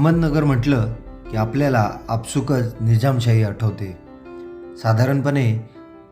अहमदनगर म्हटलं की आपल्याला आपसुकच निजामशाही आठवते. साधारणपणे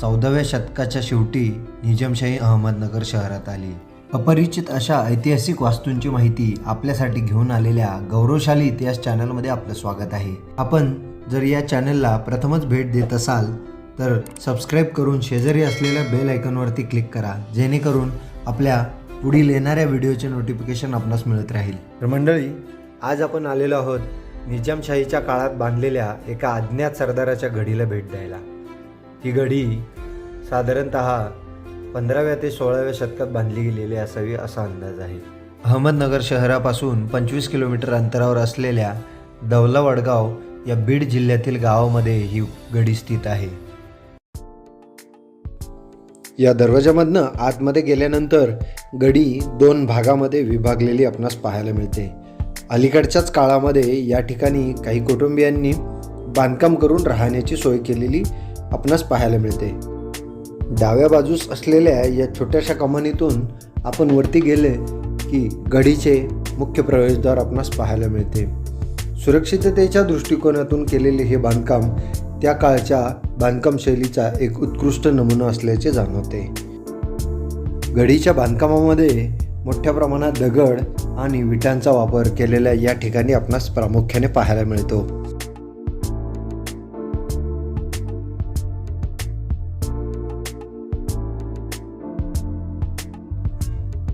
चौदाव्या शतकाच्या शेवटी निजामशाही अहमदनगर शहरात आली. अपरिचित अशा ऐतिहासिक वास्तूंची माहिती आपल्यासाठी घेऊन आलेल्या गौरवशाली इतिहास चॅनलमध्ये आपलं स्वागत आहे. आपण जर या चॅनलला प्रथमच भेट देत असाल तर सबस्क्राईब करून शेजारी असलेल्या बेल आयकॉनवरती क्लिक करा जेणेकरून आपल्या पुढील येणाऱ्या व्हिडिओचे नोटिफिकेशन आपणास मिळत राहील. तर मंडळी आज आपण आलेलो आहोत निजामशाहीच्या काळात बांधलेल्या एका अज्ञात सरदाराच्या घडीला भेट द्यायला. ही घडी साधारणत पंधराव्या ते सोळाव्या शतकात बांधली गेलेली असावी असा अंदाज आहे. अहमदनगर शहरापासून पंचवीस किलोमीटर अंतरावर असलेल्या दौला वडगाव या बीड जिल्ह्यातील गावामध्ये ही गडी स्थित आहे. या दरवाजामधनं आतमध्ये गेल्यानंतर गडी दोन भागामध्ये विभागलेली आपणास पाहायला मिळते. अलीकडच्याच काळामध्ये या ठिकाणी काही कुटुंबियांनी बांधकाम करून राहण्याची सोय केलेली आपणास पाहायला मिळते. डाव्या बाजूस असलेल्या या छोट्याशा कमानीतून आपण वरती गेले की गडीचे मुख्य प्रवेशद्वार आपणास पाहायला मिळते. सुरक्षिततेच्या दृष्टिकोनातून केलेले हे बांधकाम त्या काळच्या बांधकाम शैलीचा एक उत्कृष्ट नमुना असल्याचे जाणवते. गडीच्या बांधकामामध्ये मोठ्या प्रमाणात दगड आणि विटांचा वापर केलेल्या या ठिकाणी आपणास प्रामुख्याने पाहायला मिळतो.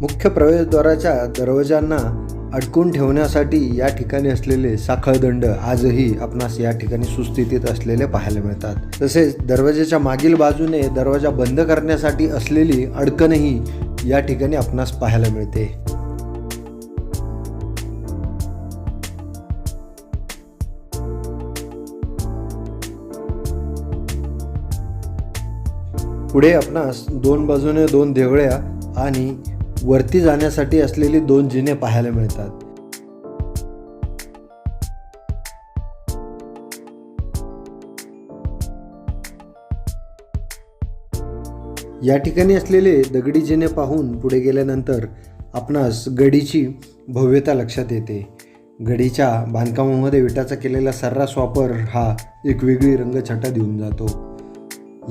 मुख्य प्रवेशद्वाराच्या दरवाजांना अडकून ठेवण्यासाठी या ठिकाणी असलेले साखळदंड आजही आपणास या ठिकाणी सुस्थितीत असलेले पाहायला मिळतात. तसेच दरवाजाच्या मागील बाजूने दरवाजा बंद करण्यासाठी असलेली अडकणही या ठिकाणी आपणास पाहायला मिळते. पुढे आपणास दोन बाजूने दोन देवळ्या आणि वरती जाण्यासाठी असलेली दोन जिने पाहायला मिळतात. या ठिकाणी असलेले दगडी जिने पाहून पुढे गेल्यानंतर आपणास गडीची भव्यता लक्षात येते. गडीच्या बांधकामामध्ये विटाचा केलेला सर्रास वापर हा एक वेगळी रंगछटा देऊन जातो.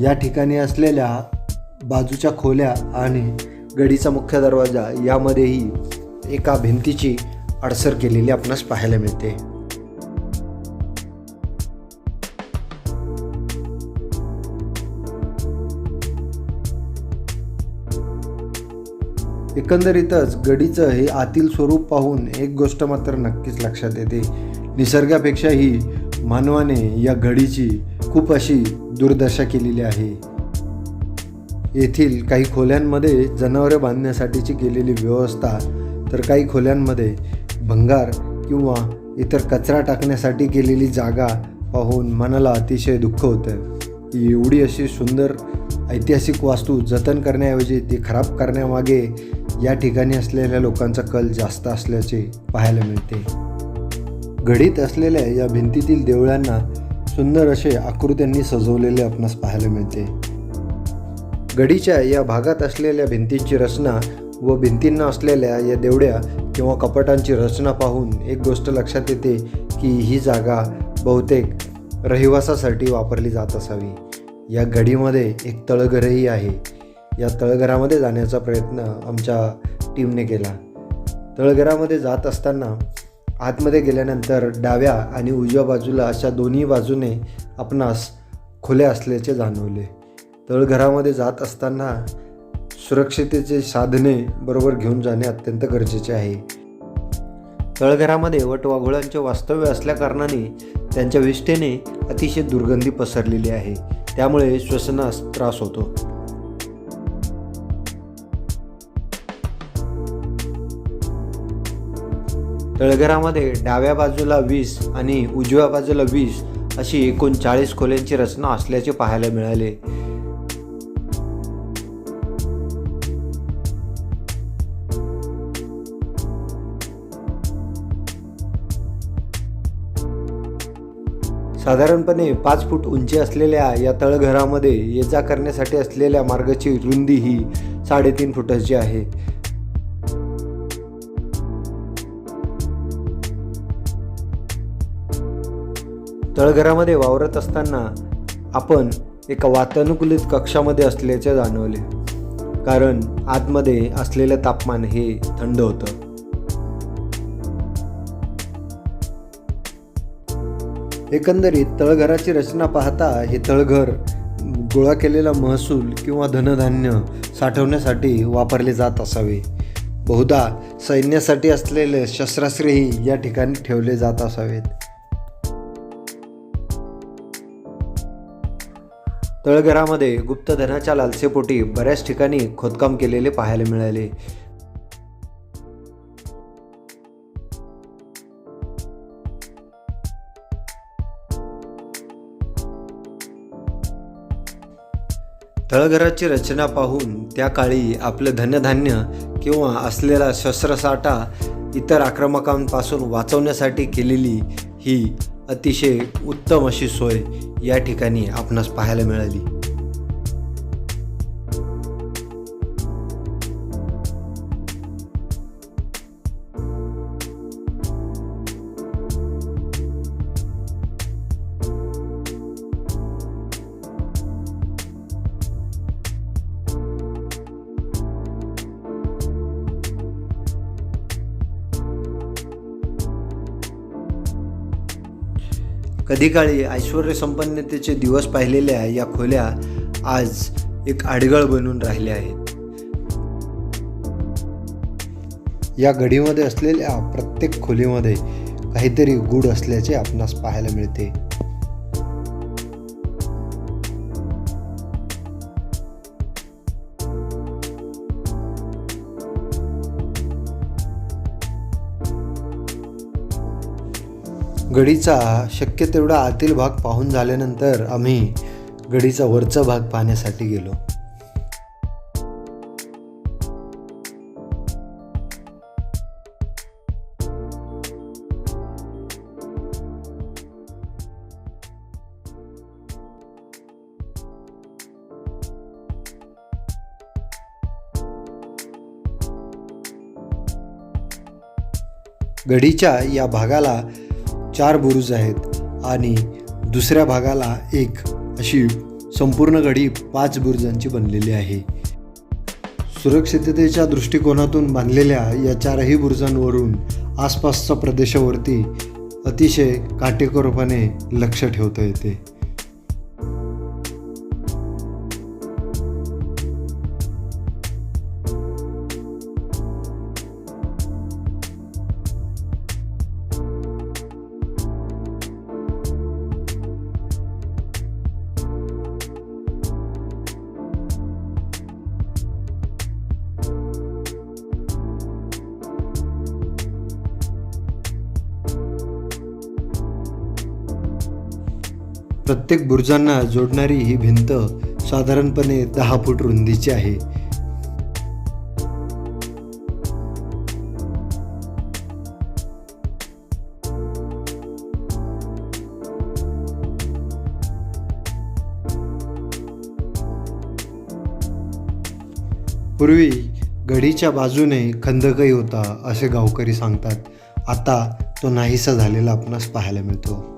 या ठिकाणी असलेल्या बाजूच्या खोल्या आणि गडीचा मुख्य दरवाजा यामध्येही एका भिंतीची अडसर केलेली आपणास पाहायला मिळते. एकंदरीतच गडीचं हे आतील स्वरूप पाहून एक गोष्ट मात्र नक्कीच लक्षात येते. निसर्गापेक्षाही मानवाने या गडीची खूप अशी दुर्दशा केलेली आहे. येथील काही खोल्यांमध्ये जनावरे बांधण्यासाठीची केलेली व्यवस्था तर काही खोल्यांमध्ये भंगार किंवा इतर कचरा टाकण्यासाठी केलेली जागा पाहून मनाला अतिशय दुःख होतं की एवढी अशी सुंदर ऐतिहासिक वास्तू जतन करण्याऐवजी ती खराब करण्यामागे या ठिकाणी असलेल्या लोकांचा कल जास्त असल्याचे पाहायला मिळते. घडीत असलेल्या या भिंतीतील देवळांना सुंदर असे आकृत्यांनी सजवलेले आपणास पाहायला मिळते. गडीच्या या भागात असलेल्या भिंतींची रचना व भिंतींना असलेल्या या देवड्या किंवा कपाटांची रचना पाहून एक गोष्ट लक्षात येते की ही जागा बहुतेक रहिवासासाठी वापरली जात असावी. या गडीमध्ये एक तळघरही आहे. या तळघरामध्ये जाण्याचा प्रयत्न आमच्या टीमने केला. तळघरामध्ये जात असताना आतमध्ये गेल्यानंतर डाव्या आणि उजव्या बाजूला अशा दोन्ही बाजूने आपणास खुल्या असल्याचे जाणवले. तळघरामध्ये जात असताना सुरक्षितेचे साधने बरोबर घेऊन जाणे अत्यंत गरजेचे आहे. तळघरामध्ये वटवाघुळांचे वास्तव्य असल्याकारणाने त्यांच्या विष्ठेने अतिशय दुर्गंधी पसरलेली आहे. त्यामुळे श्वसनास त्रास होतो. तळघरामध्ये डाव्या बाजूला वीस आणि उजव्या बाजूला वीस अशी एकूण चाळीस खोल्यांची रचना असल्याचे पाहायला मिळाले. साधारणपणे पाच फूट उंची असलेल्या या तळघरामध्ये ये जा करण्यासाठी असलेल्या मार्गाची रुंदी ही साडेतीन फुटाची आहे. तळघरामध्ये वावरत असताना आपण एका वातानुकूलित कक्षामध्ये असल्याचे जाणवले. कारण आतमध्ये असलेलं तापमान हे थंड होतं. एकंदरीत तळघराची रचना पाहता हे तळघर गोळा केलेला महसूल किंवा धनधान्य साठवण्यासाठी वापरले जात असावे. बहुधा सैन्यासाठी असलेले शस्त्रास्त्रेही या ठिकाणी ठेवले जात असावेत. तळघरामध्ये गुप्तधनाच्या लालसेपोटी बऱ्याच ठिकाणी खोदकाम केलेले पाहायला मिळाले. तळघराची रचना पाहून त्या काळी आपलं धनधान्य किंवा असलेला शस्त्रसाठा इतर आक्रमकांपासून वाचवण्यासाठी केलेली ही अतिशय उत्तम अशी सोय या ठिकाणी आपणास पाहायला मिळाली. कधी काळी ऐश्वर संपन्नतेचे दिवस पाहिलेल्या या खोल्या आज एक आडगळ बनून राहिल्या आहेत. या घडीमध्ये असलेल्या प्रत्येक खोलीमध्ये काहीतरी गूढ असल्याचे आपणास पाहायला मिळते. गडीचा शक्य तेवढा आतील भाग पाहून झाल्यानंतर आम्ही गडीचा वरचा भाग पाहण्यासाठी गेलो. गडीच्या या भागाला चार बुरुज आहेत आणि दुसऱ्या भागाला एक अशी संपूर्ण गडी पाच बुरुजांची बनलेली आहे. सुरक्षिततेच्या दृष्टिकोनातून बांधलेल्या या चारही बुरुजांवरून आसपासच्या प्रदेशावरती अतिशय काटेकोरपणे लक्ष ठेवता येते. प्रत्येक बुरुजांना जोडणारी ही भिंत साधारणपणे दहा फूट रुंदीची आहे. पूर्वी गडीच्या बाजूने खंदकही होता असे गावकरी सांगतात. आता तो नाहीसा झालेला आपणास पाहायला मिळतो.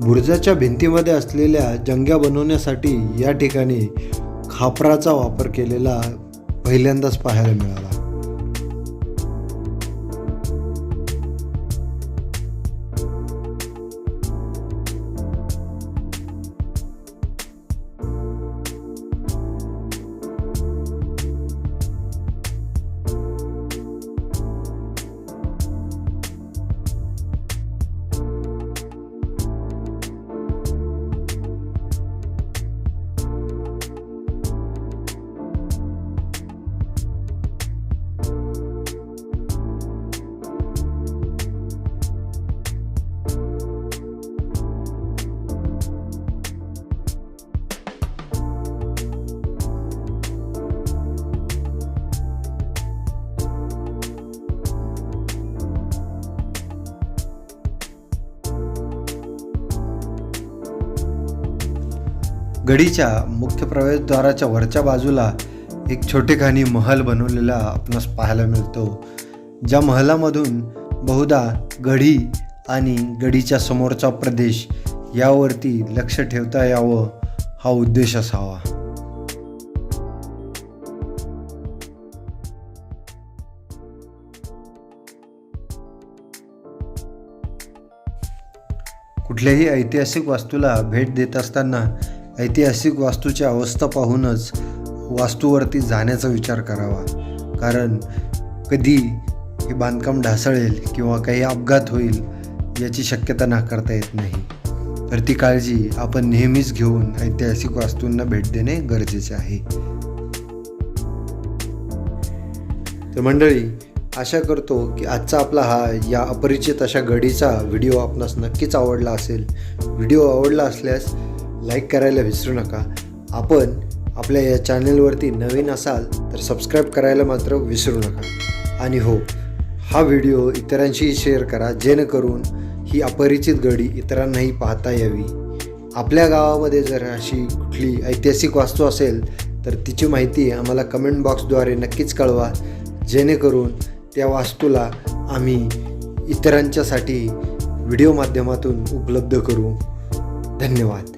बुरुजाच्या भिंतीमध्ये असलेल्या जंग्या बनवण्यासाठी या ठिकाणी खापराचा वापर केलेला पहिल्यांदाच पाहायला मिळाला. गडीच्या मुख्य प्रवेशद्वाराच्या वरच्या बाजूला एक छोटेखानी महल बनवलेला आपणास पाहायला मिळतो ज्या महलामधून बहुधा गढी आणि गडीच्या समोरचा प्रदेश यावरती लक्ष ठेवता यावं हा उद्देश असावा. कुठल्याही ऐतिहासिक वास्तूला भेट देत असताना ऐतिहासिक वास्तूची अवस्था पाहूनच वास्तूवरती जाण्याचा विचार करावा. कारण कधी हे बांधकाम ढासळेल किंवा काही अपघात होईल याची शक्यता नाकारता येत नाही. तर ती काळजी आपण नेहमीच घेऊन ऐतिहासिक वास्तूंना भेट देणे गरजेचे आहे. तर मंडळी आशा करतो की आजचा आपला हा या अपरिचित अशा गडीचा व्हिडिओ आपणास नक्कीच आवडला असेल. व्हिडिओ आवडला असल्यास लाईक करायला विसरू नका. आपण आपल्या या चॅनलवरती नवीन असाल तर सबस्क्राईब करायला मात्र विसरू नका. आणि हो हा व्हिडिओ इतरांशीही शेअर करा जेणेकरून ही अपरिचित गडी इतरांनाही पाहता यावी. आपल्या गावामध्ये जर अशी कुठली ऐतिहासिक वास्तू असेल तर तिची माहिती आम्हाला कमेंट बॉक्सद्वारे नक्कीच कळवा. जेणेकरून त्या वास्तूला आम्ही इतरांच्यासाठी व्हिडिओ माध्यमातून उपलब्ध करू. धन्यवाद.